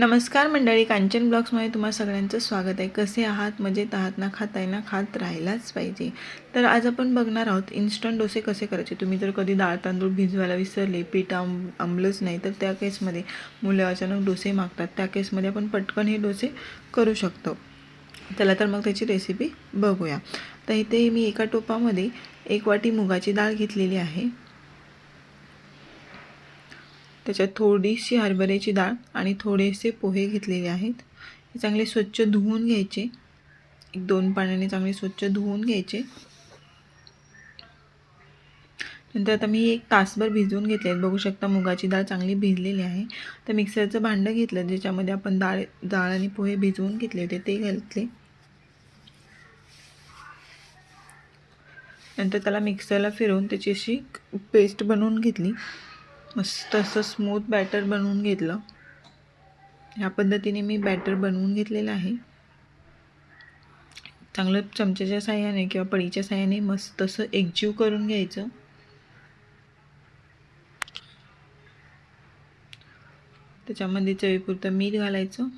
नमस्कार मंडळी कांचन ब्लॉग्समध्ये तुम्हा सगळ्यांचं स्वागत आहे. कसे आहात? मजेत आहात ना? खाताय ना? खात राहायलाच पाहिजे. तर आज आपण बघणार आहोत इन्स्टंट डोसे कसे करायचे? तुम्ही जर कधी डाळ तांदूळ भिजवायला विसरले पीठ आंब आंबलंच नाही तर त्या केसमध्ये मुलं अचानक डोसे मागतात. त्या केसमध्ये आपण पटकन हे डोसे करू शकतो. चला तर मग त्याची रेसिपी बघूया. तर इथे मी एका टोपामध्ये एक वाटी मुगाची डाळ घेतलेली आहे. त्याच्यात थोडीशी हरभऱ्याची डाळ आणि थोडेसे पोहे घेतलेले आहेत. हे चांगले स्वच्छ धुवून घ्यायचे. एक दोन पाण्याने चांगले स्वच्छ धुवून घ्यायचे. नंतर आता मी एक तासभर भिजवून घेतले आहेत. बघू शकता मुगाची डाळ चांगली भिजलेली आहे. तर मिक्सरचं भांडं घेतलं ज्याच्यामध्ये आपण डाळ डाळ आणि पोहे भिजवून घेतले होते ते घातले. नंतर त्याला मिक्सरला फिरवून त्याची अशी पेस्ट बनवून घेतली. मस्त असं स्मूथ बॅटर बनवून घेतलं. ह्या पद्धतीने मी बॅटर बनवून घेतलेलं आहे. चांगलं चमच्याच्या साह्याने किंवा पळीच्या साह्याने मस्त असं एकजीव करून घ्यायचं. त्याच्यामध्ये चवीपुरतं मीठ घालायचं.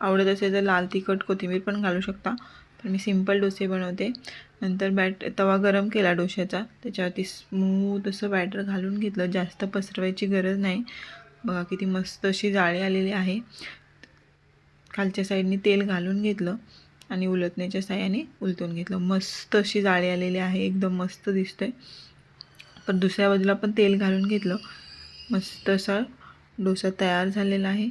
आवडत असेल तर लाल तिखट कोथिंबीर पण घालू शकता. तर मी सिंपल डोसे बनवते. नंतर बॅट तवा गरम केला डोश्याचा. त्याच्यावरती स्मूथ असं बॅटर घालून घेतलं. जास्त पसरवायची गरज नाही. बघा किती मस्त अशी जाळी आलेली आहे. खालच्या साईडने तेल घालून घेतलं आणि उलटण्याच्या साह्याने उलटून घेतलं. मस्त अशी जाळी आलेली आहे. एकदम मस्त दिसतंय. पण दुसऱ्या बाजूला पण तेल घालून घेतलं. मस्त असा डोसा तयार झालेला आहे.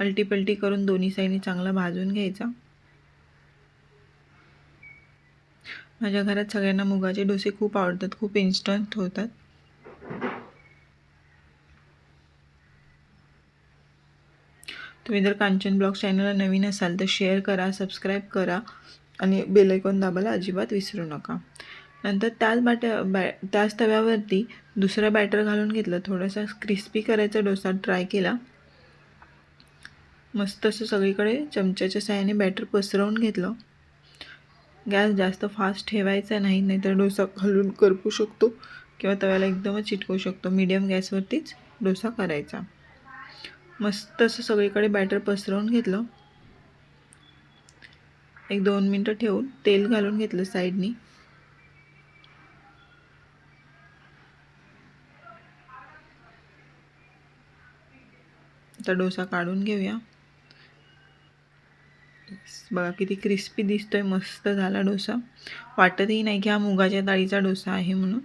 अलटीपलटी करून दोन्ही साईडने चांगला भाजून घ्यायचा. माझ्या घरात सगळ्यांना मुगाचे डोसे खूप आवडतात खूप इन्स्टंट होतात. तुम्ही जर कांचन ब्लॉग चॅनलला नवीन असाल तर शेअर करा सबस्क्राईब करा आणि बेलायकॉन दाबायला अजिबात विसरू नका. नंतर त्याच बॅटर बॅ त्याच तव्यावरती दुसरा बॅटर घालून घेतलं थोडासा क्रिस्पी करायचा डोसा ट्राय केला. मस्त असं सगळीकडे चमच्याच्या साह्याने बॅटर पसरवून घेतलं. गॅस जास्त फास्ट ठेवायचा नाही नाहीतर डोसा खालून करपू शकतो किंवा तव्याला एकदमच चिटकवू शकतो. मीडियम गॅसवरतीच डोसा करायचा. मस्त असं सगळीकडे बॅटर पसरवून घेतलं. एक दोन मिनटं ठेवून तेल घालून घेतलं साईडनी. आता डोसा काढून घेऊया. बघा किती क्रिस्पी दिसतोय मस्त झाला डोसा. वाटतही नाही की हा मुगाच्या डाळीचा डोसा आहे म्हणून.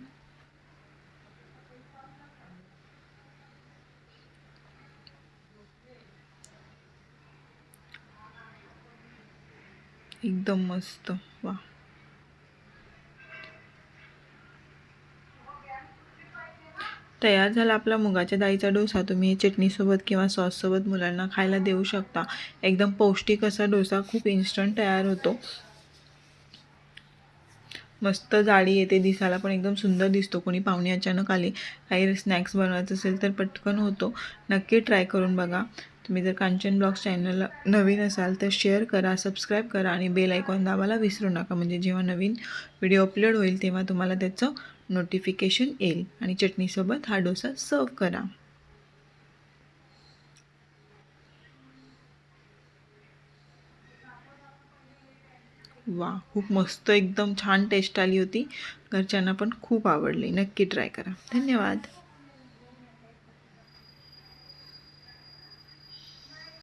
एकदम मस्त. वा तयार झाला आपला मुगाच्या डाळीचा डोसा. तुम्ही चटणीसोबत किंवा सॉससोबत मुलांना खायला देऊ शकता. एकदम पौष्टिक असा डोसा खूप इन्स्टंट तयार होतो. मस्त जाळी येते दिसायला पण एकदम सुंदर दिसतो. कोणी पाहुणे अचानक आले काही स्नॅक्स बनवायचं असेल तर पटकन होतो. नक्की ट्राय करून बघा. तुम्ही जर कांचन ब्लॉग्स चॅनलला नवीन असाल तर शेअर करा सबस्क्राईब करा आणि बेल आयकॉन दाबायला विसरू नका. म्हणजे जेव्हा नवीन व्हिडिओ अपलोड होईल तेव्हा तुम्हाला त्याचं नोटिफिकेशन येईल आणि चटणीसोबत हा डोसा सर्व करा. वा खूप मस्त एकदम छान टेस्ट आली होती. घरच्यांना पण खूप आवडली. नक्की ट्राय करा. धन्यवाद.